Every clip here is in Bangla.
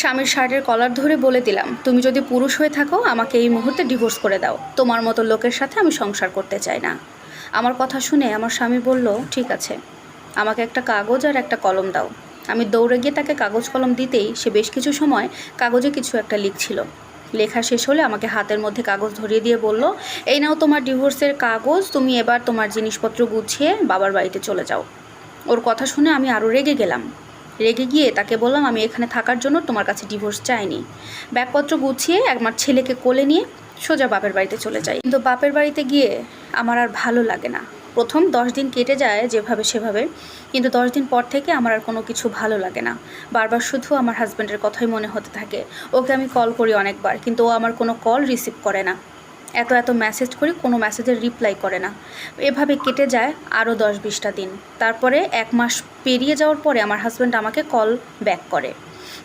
স্বামীর শার্টের কলার ধরে বলে দিলাম, তুমি যদি পুরুষ হয়ে থাকো, আমাকে এই মুহূর্তে ডিভোর্স করে দাও। তোমার মতো লোকের সাথে আমি সংসার করতে চাই না। আমার কথা শুনে আমার স্বামী বলল, ঠিক আছে, আমাকে একটা কাগজ আর একটা কলম দাও। আমি দৌড়ে গিয়ে তাকে কাগজ কলম দিতেই সে বেশ কিছু সময় কাগজে কিছু একটা লিখছিল। লেখা শেষ হলে আমাকে হাতের মধ্যে কাগজ ধরিয়ে দিয়ে বলল, এই নাও তোমার ডিভোর্সের কাগজ, তুমি এবার তোমার জিনিসপত্র গুছিয়ে বাবার বাড়িতে চলে যাও। ওর কথা শুনে আমি আরও রেগে গেলাম। রেগে গিয়ে তাকে বললাম, আমি এখানে থাকার জন্য তোমার কাছে ডিভোর্স চাইনি। ব্যাগপত্র গুছিয়ে আমার ছেলেকে কোলে নিয়ে সোজা বাপের বাড়িতে চলে যাই। কিন্তু বাপের বাড়িতে গিয়ে আমার আর ভালো লাগে না। প্রথম দশ দিন কেটে যায় যেভাবে সেভাবে, কিন্তু দশ দিন পর থেকে আমার আর কোনো কিছু ভালো লাগে না। বারবার শুধু আমার হাজব্যান্ডের কথাই মনে হতে থাকে। ওকে আমি কল করি অনেকবার, কিন্তু ও আমার কোনো কল রিসিভ করে না। এত এত মেসেজ করি, কোনো মেসেজের রিপ্লাই করে না। এভাবে কেটে যায় আরও দশ বিশটা দিন। তারপরে এক মাস পেরিয়ে যাওয়ার পরে আমার হাজব্যান্ড আমাকে কল ব্যাক করে।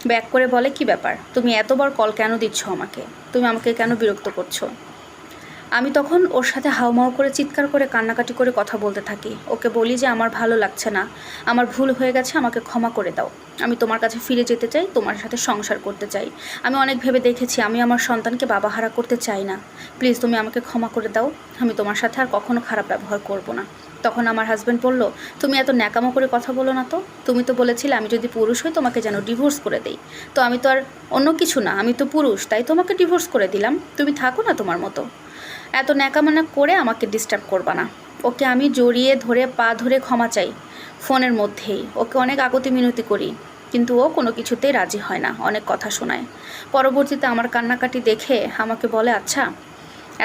ব্যাক করে বলে, কি ব্যাপার? তুমি এতবার কল কেন দিচ্ছ আমাকে? তুমি আমাকে কেন বিরক্ত করছ? আমি তখন ওর সাথে হাউমাউ করে চিৎকার করে কান্নাকাটি করে কথা বলতে থাকি। ওকে বলি যে, আমার ভালো লাগছে না। আমার ভুল হয়ে গেছে, আমাকে ক্ষমা করে দাও। আমি তোমার কাছে ফিরে যেতে চাই, তোমার সাথে সংসার করতে চাই। আমি অনেক ভেবে দেখেছি, আমি আমার সন্তানকে বাবাহারা করতে চাই না। প্লিজ, তুমি আমাকে ক্ষমা করে দাও। আমি তোমার সাথে আর কখনো খারাপ ব্যবহার করব না। তখন আমার হাজব্যান্ড বলল, তুমি এত ন্যাকামো করে কথা বলো না তো। তুমি তো বলেছিলে, আমি যদি পুরুষ হই, তোমাকে যেন ডিভোর্স করে দেই। তো আমি তো আর অন্য কিছু না, আমি তো পুরুষ, তাই তোমাকে ডিভোর্স করে দিলাম। তুমি থাকো না তোমার মতো। এত ন্যাকামানা করে আমাকে ডিস্টার্ব করবা না। ওকে আমি জড়িয়ে ধরে, পা ধরে ক্ষমা চাই, ফোনের মধ্যেই। ওকে অনেক আগতি মিনতি করি, কিন্তু ও কোনো কিছুতেই রাজি হয় না, অনেক কথা শোনায়। পরবর্তীতে আমার কান্নাকাটি দেখে আমাকে বলে আচ্ছা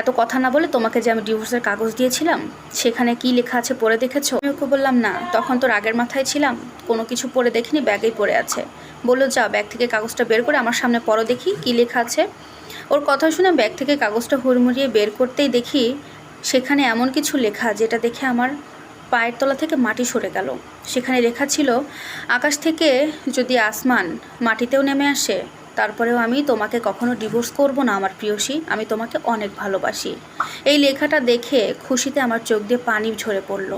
এত কথা না বলে তোমাকে যে আমি ডিভোর্সের কাগজ দিয়েছিলাম, সেখানে কি লেখা আছে পড়ে দেখেছ? আমি ওকে বললাম, না, তখন তো রাগের মাথায় ছিলাম, কোনো কিছু পড়ে দেখিনি, ব্যাগেই পড়ে আছে। বলল যা ব্যাগ থেকে কাগজটা বের করে আমার সামনে পড়ো দেখি, কি লেখা আছে? ওর কথা শুনে ব্যাগ থেকে কাগজটা হুড়মুড়িয়ে বের করতেই দেখি সেখানে এমন কিছু লেখা যেটা দেখে আমার পায়ের তলা থেকে মাটি সরে গেল। সেখানে লেখা ছিল, আকাশ থেকে যদি আসমান মাটিতেও নেমে আসে, তারপরেও আমি তোমাকে কখনো ডিভোর্স করব না, আমার প্রিয়সী। আমি তোমাকে অনেক ভালোবাসি। এই লেখাটা দেখে খুশিতে আমার চোখ দিয়ে পানি ঝরে পড়ল।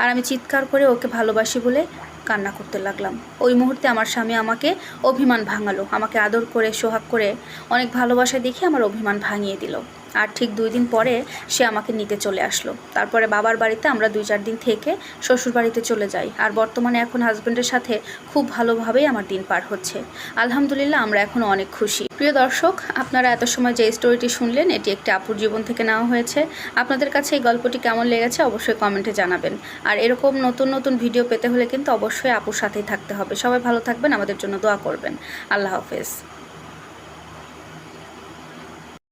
আর আমি চিৎকার করে ওকে ভালোবাসি বলে কান্না করতে লাগলাম। ওই মুহূর্তে আমার স্বামী আমাকে অভিমান ভাঙালো, আমাকে আদর করে, সোহাগ করে অনেক ভালোবাসা দেখে আমার অভিমান ভাঙিয়ে দিল। আর ঠিক দুই দিন পরে সে আমাকে নিতে চলে আসলো। তারপরে বাবার বাড়িতে আমরা দুই চার দিন থেকে শ্বশুর বাড়িতে চলে যাই। আর বর্তমানে এখন হাজব্যান্ডের সাথে খুব ভালোভাবেই আমার দিন পার হচ্ছে। আলহামদুলিল্লাহ আমরা এখন অনেক খুশি। প্রিয় দর্শক, আপনারা এত সময় যে স্টোরিটি শুনলেন, এটি একটি আপুর জীবন থেকে নেওয়া হয়েছে। আপনাদের কাছে এই গল্পটি কেমন লেগেছে অবশ্যই কমেন্টে জানাবেন। আর এরকম নতুন নতুন ভিডিও পেতে হলে কিন্তু অবশ্যই আপুর সাথেই থাকতে হবে। সবাই ভালো থাকবেন, আমাদের জন্য দোয়া করবেন। আল্লাহ হাফেজ।